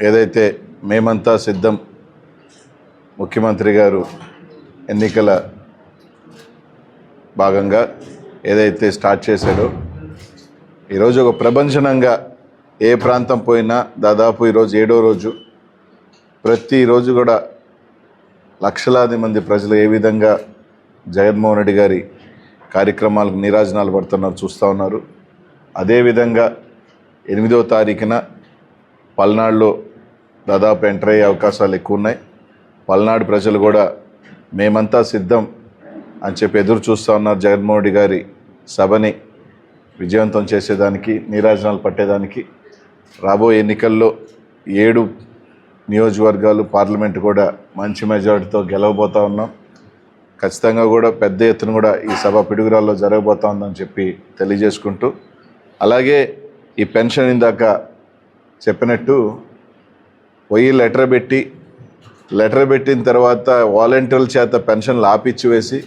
ఏదైతే మేమంతా సిద్ధం ముఖ్యమంత్రి గారు ఎన్నికల భాగంగా ఏదైతే స్టార్ట్ చేశాడో ఈరోజు ఒక ప్రపంచనంగా ఏ ప్రాంతం పోయినా దాదాపు ఈరోజు ఏడో రోజు ప్రతిరోజు కూడా లక్షలాది మంది ప్రజలు ఏ విధంగా జగన్మోహన్ రెడ్డి గారి కార్యక్రమాలకు నీరాజనాలు పడుతున్నారు చూస్తూ ఉన్నారు. అదేవిధంగా ఎనిమిదో తారీఖున పల్నాడులో దాదాపు ఎంటర్ అయ్యే అవకాశాలు ఎక్కువ ఉన్నాయి పల్నాడు ప్రజలు కూడా మేమంతా సిద్ధం అని చెప్పి ఎదురు చూస్తూ ఉన్నారు జగన్మోహన్ రెడ్డి గారి సభని విజయవంతం చేసేదానికి నీరాజనాలు పట్టేదానికి. రాబోయే ఎన్నికల్లో ఏడు నియోజకవర్గాలు పార్లమెంట్ కూడా మంచి మెజారిటీతో గెలవబోతా ఉన్నాం. ఖచ్చితంగా కూడా పెద్ద ఎత్తున కూడా ఈ సభ పిడుగురాల్లో జరగబోతా ఉందని చెప్పి తెలియజేసుకుంటూ అలాగే ఈ పెన్షన్ ఇందాక చెప్పినట్టు పోయి లెటర్ పెట్టి లెటర్ పెట్టిన తర్వాత వాలంటీర్ల చేత పెన్షన్లు ఆపిచ్చి వేసి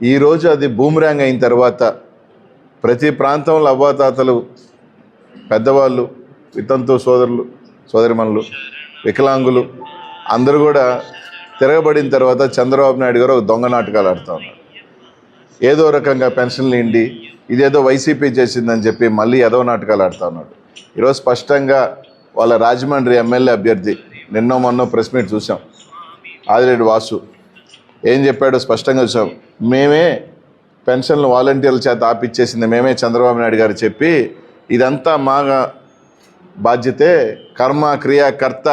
ఈరోజు అది బూమ్రాంగ్ అయిన తర్వాత ప్రతి ప్రాంతంలో అవ్వాతాతలు పెద్దవాళ్ళు వితంతు సోదరులు సోదరిమణులు వికలాంగులు అందరూ కూడా తిరగబడిన తర్వాత చంద్రబాబు నాయుడు గారు ఒక దొంగ నాటకాలు ఆడుతూ ఉన్నారు. ఏదో రకంగా పెన్షన్లు ఇండి ఇదేదో వైసీపీ చేసిందని చెప్పి మళ్ళీ ఏదో నాటకాలు ఆడుతూ ఉన్నాడు ఈరోజు స్పష్టంగా వాళ్ళ రాజమండ్రి ఎమ్మెల్యే అభ్యర్థి నిన్నో మొన్నో ప్రెస్ మీట్ చూసాం. ఆదిరెడ్డి వాసు ఏం చెప్పాడో స్పష్టంగా చూసాం. మేమే పెన్షన్లు వాలంటీర్ల చేత ఆపిచ్చేసింది మేమే చంద్రబాబు నాయుడు గారు చెప్పి ఇదంతా మా బాధ్యతే కర్మ క్రియాకర్త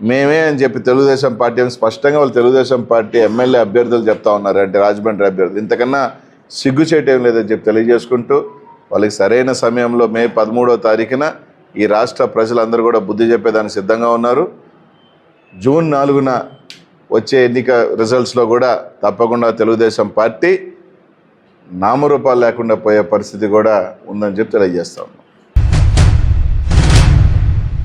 మేమే అని చెప్పి తెలుగుదేశం పార్టీ అని స్పష్టంగా వాళ్ళు తెలుగుదేశం పార్టీ ఎమ్మెల్యే అభ్యర్థులు చెప్తా ఉన్నారు. అంటే రాజమండ్రి అభ్యర్థులు. ఇంతకన్నా సిగ్గు చేయటం లేదని చెప్పి తెలియజేసుకుంటూ వాళ్ళకి సరైన సమయంలో మే పదమూడో తారీఖున ఈ రాష్ట్ర ప్రజలందరూ కూడా బుద్ధి చెప్పేదానికి సిద్ధంగా ఉన్నారు. జూన్ నాలుగున వచ్చే ఎన్నిక రిజల్ట్స్లో కూడా తప్పకుండా తెలుగుదేశం పార్టీ నామరూపాలు లేకుండా పోయే పరిస్థితి కూడా ఉందని చెప్పి తెలియజేస్తా ఉన్నాం.